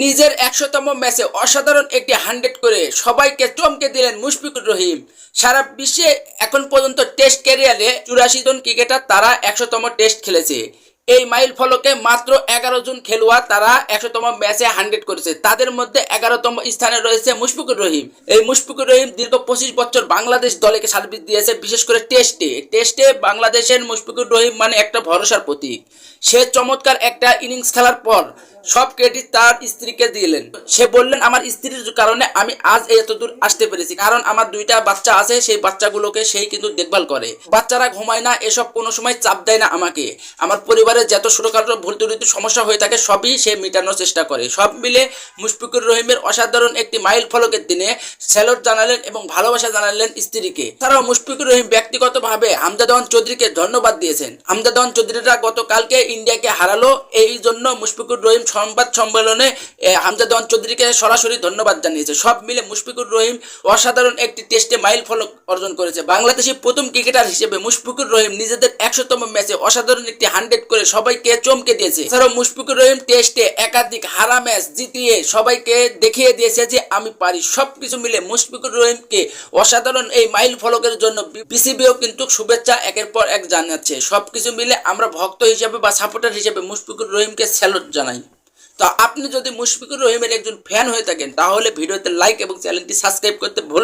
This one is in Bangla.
নিজের একশোতম ম্যাচে অসাধারণ একটি হান্ড্রেড করে সবাইকে চমকে দিলেন মুশফিকুর রহিম। সারা বিশ্বে এখন পর্যন্ত টেস্ট ক্যারিয়ারে চুরাশি জন ক্রিকেটার তারা একশোতম টেস্ট খেলেছে। এই মাইল ফলকে মাত্র এগারো জন খেলোয়াড় তারা একশোতম ম্যাচে হান্ড্রেড করেছে। তাদের মধ্যে এগারোতম স্থানে রয়েছে মুশফিকুর রহিম। এই মুশফিকুর রহিম দীর্ঘ পঁচিশ বছর বাংলাদেশ দলকে সার্ভিস দিয়েছে, বিশেষ করে টেস্টে। টেস্টে বাংলাদেশের মুশফিকুর রহিম মানে একটা ভরসার প্রতীক। সে চমৎকার একটা ইনিংস খেলার পর সব ক্রেডিট তার স্ত্রীকে দিলেন। সে বললেন, আমার স্ত্রীর কারণে আমি আজ এত দূর আসতে পেরেছি, কারণ আমার দুইটা বাচ্চা আছে, সেই বাচ্চাগুলোকে সেই কিন্তু দেখভাল করে। বাচ্চারা ঘুমায় না, এসব কোনো সময় চাপ দেয় না আমাকে। আমার পরিবারের যত ছোটখাটো ভুল ত্রুটি সমস্যা হয়ে থাকে, সবই সে মেটানোর চেষ্টা করে। সব মিলে মুশফিকুর রহিমের অসাধারণ একটি মাইল ফলকের দিনে স্যালট জানালেন এবং ভালোবাসা জানালেন স্ত্রীকে। তারাও মুশফিকুর রহিম ব্যক্তিগতভাবে হামদাদওয়ান চৌধুরীকে ধন্যবাদ দিয়েছেন। হামদাদওয়ান চৌধুরীরা গতকালকে ইন্ডিয়াকে হারালো, এই জন্য মুশফিকুর রহিম সংবাদ সম্মেলনে হামদাদওয়ান চৌধুরীকে সরাসরি ধন্যবাদ জানিয়েছে। সব মিলে মুশফিকুর রহিম অসাধারণ একটি টেস্টে মাইল ফলক অর্জন করেছে। বাংলাদেশের প্রথম ক্রিকেটার হিসেবে মুশফিকুর রহিম নিজেদের একশোতম ম্যাচে অসাধারণ একটি হান্ড্রেড করে সবাইকে চমকে দিয়েছে। এছাড়াও মুশফিকুর রহিম টেস্টে একাধিক হারা ম্যাচ জিতিয়ে সবাইকে দেখিয়ে দিয়েছে যে, আমি পারি। সব কিছু মিলে মুশফিকুর রহিমকে অসাধারণ এই মাইল ফলকের জন্য বিসিবিও কিন্তু শুভেচ্ছা একের পর এক জানাচ্ছে। সব কিছু মিলে আমরা ভক্ত হিসেবে বা সাপোর্টার হিসেবে মুশফিকুর রহিমকে স্যালুট জানাই। তো আপনি যদি মুশফিকুর রহিমের একজন ফ্যান হয়ে থাকেন, তাহলে ভিডিওতে লাইক এবং চ্যানেলটি সাবস্ক্রাইব করতে ভুল